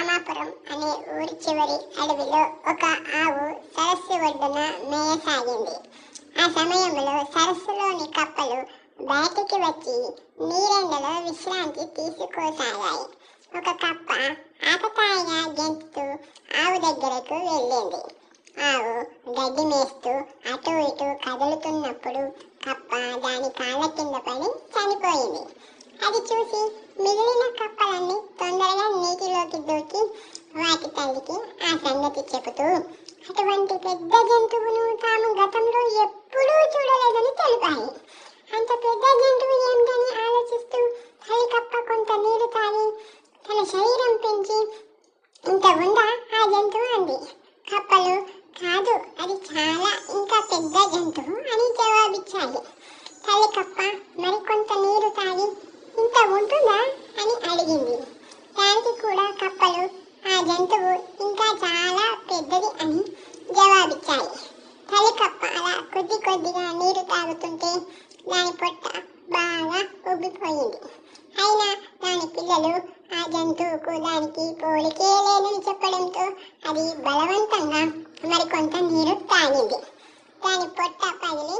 రామాపురం అనే ఊరి చివరి అడవిలో ఒక ఆవు సరస్సు ఒడ్డున మేయసాగింది. ఆ సమయంలో సరస్సులోని కప్పలు బయటికి వచ్చి నీరెండలో విశ్రాంతి తీసుకోసాగాయి. ఒక కప్ప ఆకతాయిగా గెంతుతూ ఆవు దగ్గరకు వెళ్ళింది. ఆవు గడ్డి మేస్తూ అటు ఇటు కదులుతున్నప్పుడు కప్ప దాని కాళ్ళ కింద పడి చనిపోయింది. అది చూసి మిగిలిన వాటి తల్లికి ఆ సంగతి చెబుతూ అటువంటి పెద్ద జంతువును తాము గతంలో ఎప్పుడూ చూడలేదని తెలిపాయి. అంత పెద్ద జంతువు ఏమిటని ఆలోచిస్తూ తల్లి కప్ప కొంత నీరు తాగి తన శరీరం పెంచి ఇంత ఉందా ఆ జంతువు అంది. కప్పలు కాదు అది చాలా ఇంకా పెద్ద జంతువు అని జవాబిచ్చాయి. తల్లి కప్ప మరి నీరు తాగి ఇంత ఉంటుందా అని అడిగింది ఇప్పటికి కూడా కప్పలు ఆ జంతువు ఇంకా చాలా పెద్దది అని జవాబిచ్చాయి. తల్లి కప్ప అలా కొద్ది కొద్దిగా నీరు తాగుతుంటే దాని పొట్ట బాగా ఉబ్బిపోయింది. అయినా దాని పిల్లలు ఆ జంతువుకు దానికి పోలికే లేదని చెప్పడంతో అది బలవంతంగా మరికొంత నీరు తాగింది. దాని పొట్ట పగిలి